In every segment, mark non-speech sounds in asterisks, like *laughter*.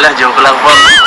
Wala, joke lang po.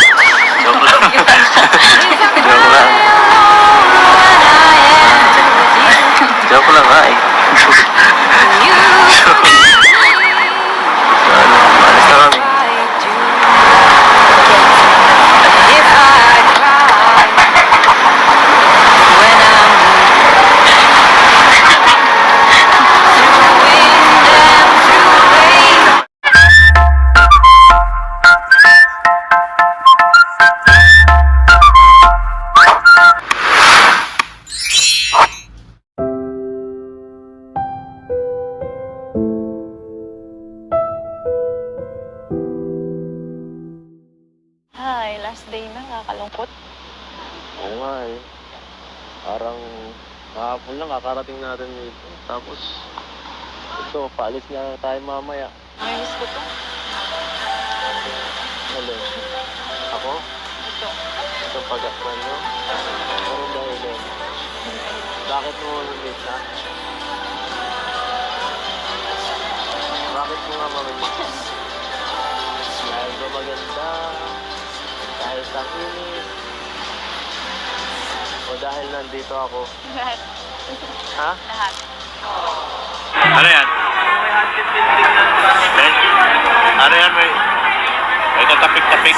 Na, kakalungkot. Oo nga eh. Parang kahapon lang kakarating natin dito. Tapos, ito, paalis na tayo mamaya. Namiss ko to. Hello. Ako? Ito. Itong pag-akman mo? Ano dahil eh? Bakit mo mamimiss ha? Bakit mo nga mamimiss? Dahil ba maganda? Dahil sa kinis? O dahil nandito ako? Lahat. *laughs* Ha? Lahat. Ano yan? Ano yan? May, may tatapik-tapik.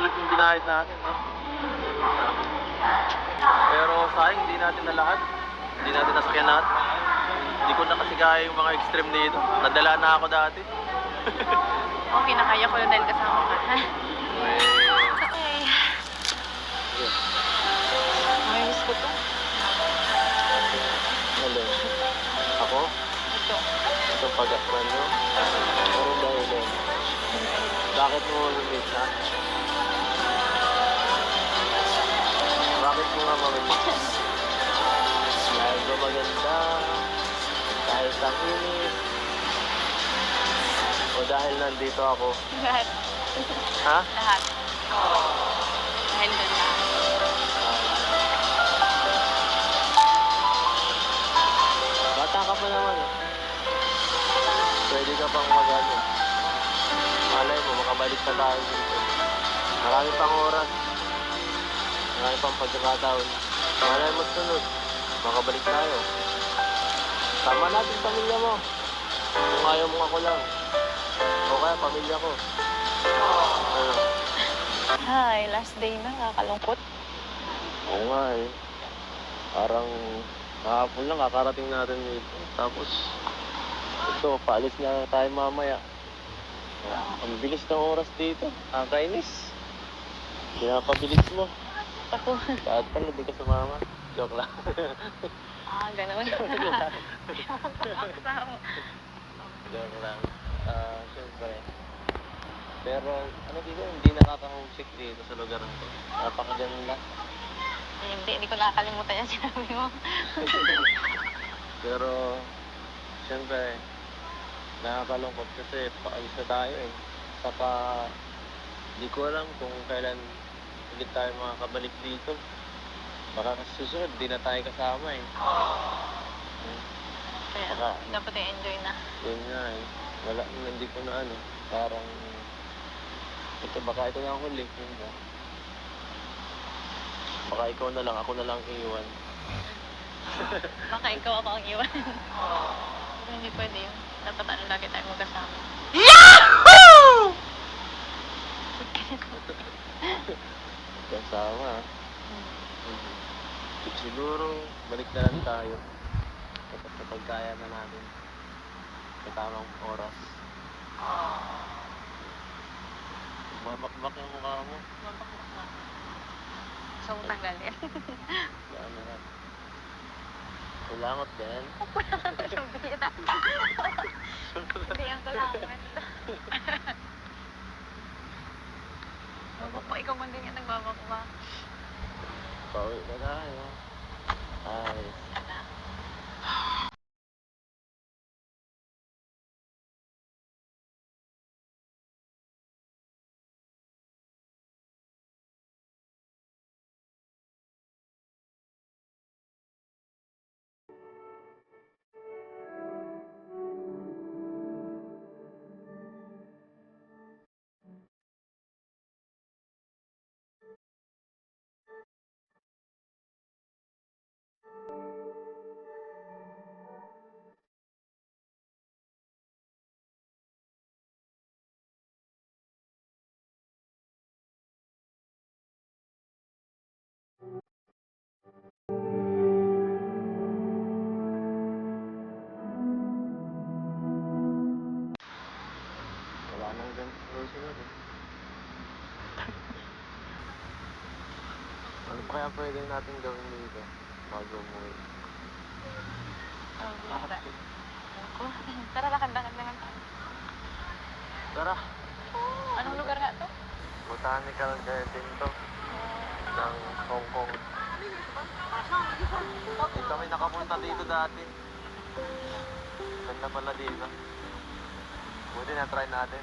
Ulit yung binayad natin, no? Pero sayang, hindi natin nalakad. Hindi natin nasakyan lahat. Hindi ko na kasi kaya yung mga extreme dito. Nadala na ako dati. *laughs* Okay na kaya ko na dahil kasama ka. Okay. Namiss ko to. hello. Ako? Ito. Itong pag-akman mo? Ano dahil eh? Bakit mo mamimiss ha? Bakit mo nga mamimiss? Dahil ba maganda? Dahil sa kinis? dahil nandito ako. Lahat. Ha? Lahat. Dahil Pang mag-ano. Malay mo, makabalik na tayo dito. Marami pang oras. Marami pang pagkakataon. Malay mo sunod. Makabalik tayo. Tama natin pamilya mo. Kung ayaw mo ako lang. O kaya pamilya ko. Ano? Hi, last day na. Nakakalungkot. Oo nga eh. Parang kahapon lang kakarating natin dito. Tapos, ito, paalis na tayo mamaya. Ang bilis ng oras dito. Nakakainis. Pinapabilis mo. Ako. Kahit pala, di ka sumama. Joke lang. *laughs* ah, ganun. *laughs* Joke lang. Ah, syempre. Pero, ano dito, hindi nakaka-homesick dito sa lugar na to. Napakaganda. hindi, hindi ko nakakalimutan yung sinabi mo. *laughs* Pero, siyempre, nakakalungkot kasi paalis na tayo eh. Saka, di ko alam kung kailan ulit tayo makakabalik dito. Baka kasi susunod, di na tayo kasama eh. Kaya, Baka, dapat i-enjoy na. yun nga eh. Wala, hindi ko na ano, parang, ito baka ito na ang huli. Yun ba? Baka ikaw na lang, ako na lang iiwan. Baka ikaw ako ang iwan. *laughs* Hindi pwede yun. Dapat ano lagi tayo magkasama. Kasama ah. Mhm. Siguro, balik na lang tayo. Kapag kapag kaya na natin. Sa tamang oras. Mamakmak yung mukha mo. Mabakbak na. So, tanggalin. Ano na. Kulangot din. Hindi ang kailangan. Mabakbak. Ikaw man din yung nagbabakbak. Pauwi na tayo. Ay. Kaya pwede natin gawin dito bago umuwi? Oh, bihira. Ako. Tara, lakad-lakad lang tayo. Tara! Anong lugar nga to? Botanical Garden to ng Hong Kong. Hindi kami nakapunta dito dati. Ganda pala dito. Buti na try natin.